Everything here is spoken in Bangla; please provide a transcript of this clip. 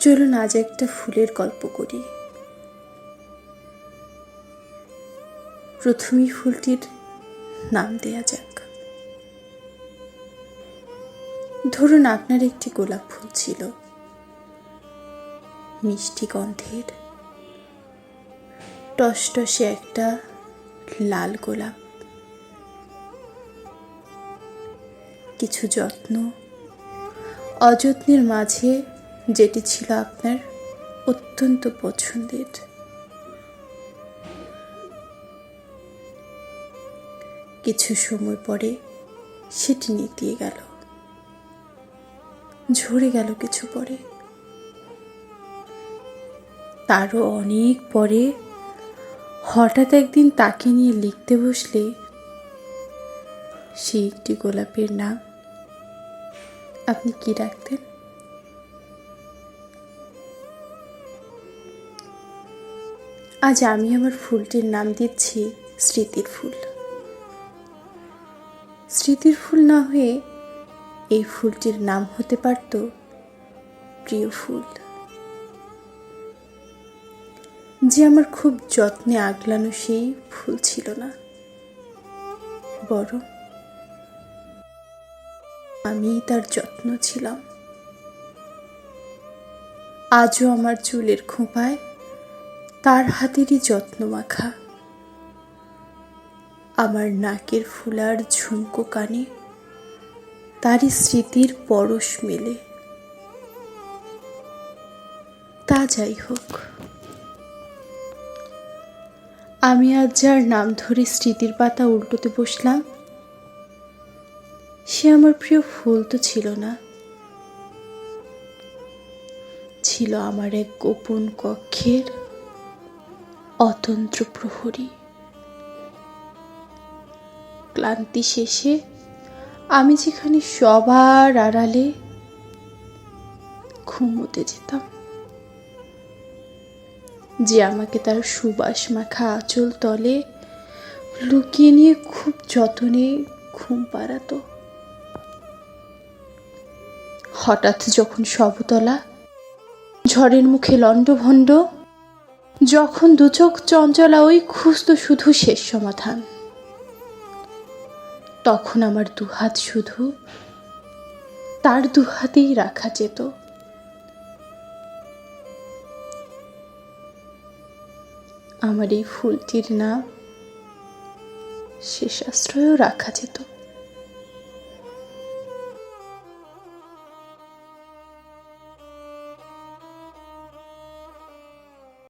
চলুন আজ একটা ফুলের গল্প করি। প্রথমেই ফুলটির নাম দেয়া যাক। ধরুন আপনার একটি গোলাপ ফুল ছিল। মিষ্টি গন্ধের। টসটসে একটা লাল গোলাপ। কিছু যত্ন। অযত্নের মাঝে যেটি ছিল আপনার অত্যন্ত পছন্দের। কিছু সময় পরে সেটি নিতিয়ে গেল। ঝরে গেল কিছু পরে। তারও অনেক পরে হঠাৎ একদিন তাকে নিয়ে লিখতে বসলে সেই একটি গোলাপের নাম আপনি কি রাখতেন? আজ আমি আমার ফুলটির নাম দিচ্ছি স্মৃতির ফুল। স্মৃতির ফুল না হয়ে এই ফুলটির নাম হতে পারত প্রিয় ফুল। যে আমার খুব যত্নে আগলানো সেই ফুল ছিল না। বড় আমি তার যত্ন ছিলাম। আজও আমার চুলের খোঁপায় তার হাতেরই যত্ন মাখা। আমার নাকের ফুলার ঝুমকো কানে তারই স্মৃতির পরশ মেলে। তা যাই হোক, আমি আজ যার নাম ধরে স্মৃতির পাতা উল্টোতে বসলাম, সে আমার প্রিয় ফুল তো ছিল না। ছিল আমার এক গোপন কক্ষের অতন্ত্র প্রহরী। ক্লান্তি শেষে আমি যেখানে সবার আড়ালে ঘুমোতে যেতাম, যে আমাকে তার সুবাস মাখা আঁচল তলে লুকিয়ে নিয়ে খুব যতনে ঘুম পাড়াতো। হঠাৎ যখন সবতলা ঝড়ের মুখে লণ্ডভণ্ড যখন দুচোখ চঞ্চলা ওই খুঁজত শুধু শেষ সমাধান। তখন আমার দুহাত শুধু তার দুহাতেই রাখা যেত। আমার এই ফুলটির নাম শেষাশ্রয়ও রাখা যেত।